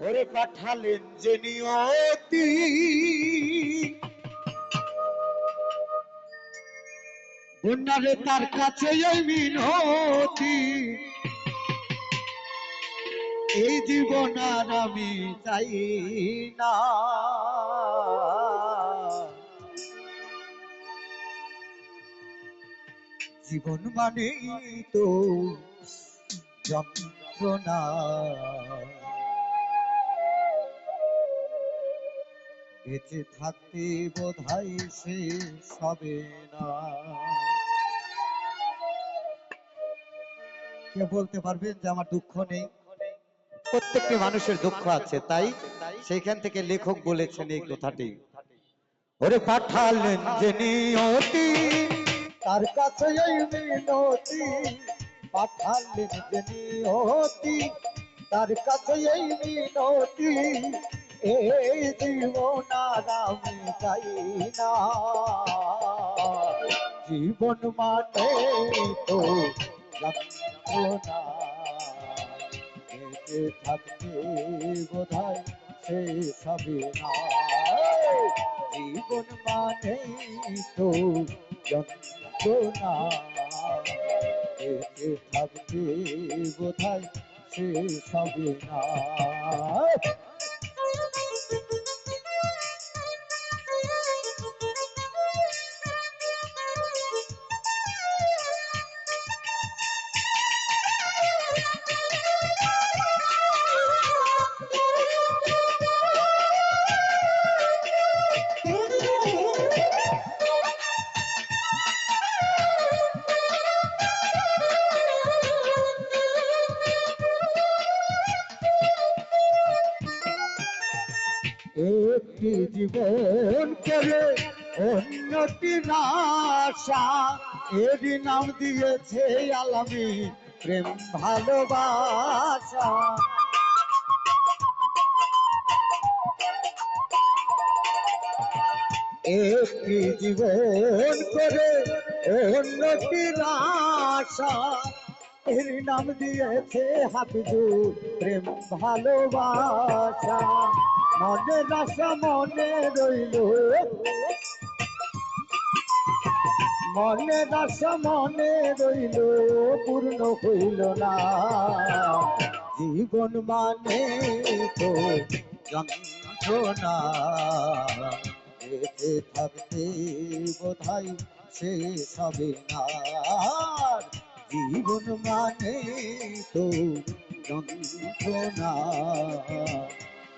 ওরে পাঠালেন যে নিয়তি। বন্যারে তার কাছে এই মিনতি। এই জীবন আর আমি চাই না। জীবন মানে তো যন্ত্রণা। বেঁচে থাকতে বোধ হয় শেষ হবে না। কে বলতে পারবেন যে আমার দুঃখ নেই? প্রত্যেকটি মানুষের দুঃখ আছে, তাই সেইখান থেকে লেখক বলেছেন এই কথাটি। ওরে পাঠালেন যে নিয়তি, তার কাছে মিনতি। পাঠালেন যে নিয়তি, তার কাছে এই মিনতি। এই জীবন আর আমি চাই না জীবন মানে তো যন্ত্রণা বেঁচে থাকতে বোধহয় শেষ হবে না জীবন মানে তো যন্ত্রণা বেঁচে থাকতে বোধহয় শেষ হবে না একটি জীবন করে অন্যটি নাশা। এরই নাম দিয়েছে আলামী প্রেম ভালোবাসা। একটি জীবন করে অন্যটি নাশা। এর নাম দিয়েছে হাবিজু প্রেম ভালোবাসা। মনে আশা মনে রইল। মনে আশা মনে রইল, পূর্ণ হইল না। জীবন মানে তো যন্ত্রণা। বেঁচে থাকতে বোধহয় শেষ হবে না। জীবন মানে তো যন্ত্রণা।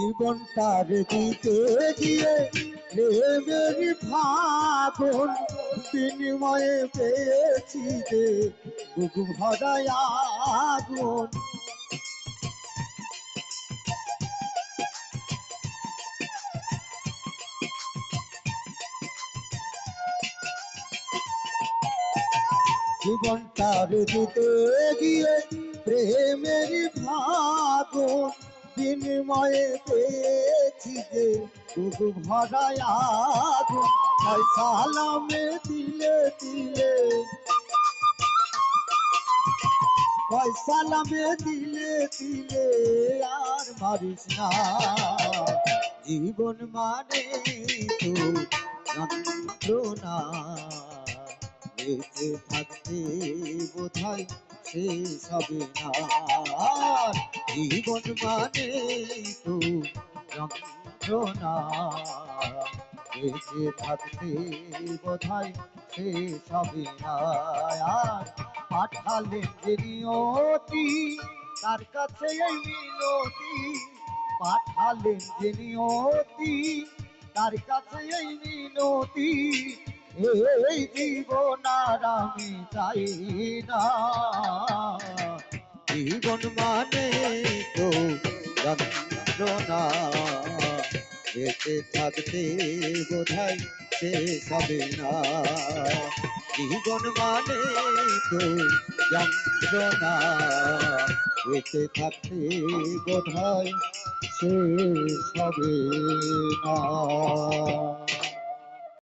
জীবনটার দিতে গিয়ে প্রেমের ফাগুন বিনিময়ে পেয়েছি যে বুক ভরায় আগুন। জীবনটার দিতে গিয়ে প্রেমের ফাগুন বিনিময়ে পেয়েছি যে বুক ভরায় তাই সালামে দিলে দিলে। সালামে দিলে দিলে আর মারিস না। জীবন মানে তো যন্ত্রণা, বেঁচে থাকতে শেষ হবে না জীবন মানে তো যন্ত্রণা বেঁচে থাকতে বোধহয় শেষ হবে না পাঠালেন যে নিয়তি তার কাছে এই মিনতি। পাঠালেন যে নিয়তি তার কাছে এই মিনতি। এই জীবন আর আমি চাই না জীবন মানে তো যন্ত্রণা। বেঁচে থাকতে বোধহয় শেষ হবে না। জীবন মানে তো যন্ত্রণা। বেঁচে থাকতে বোধহয় শেষ হবে না।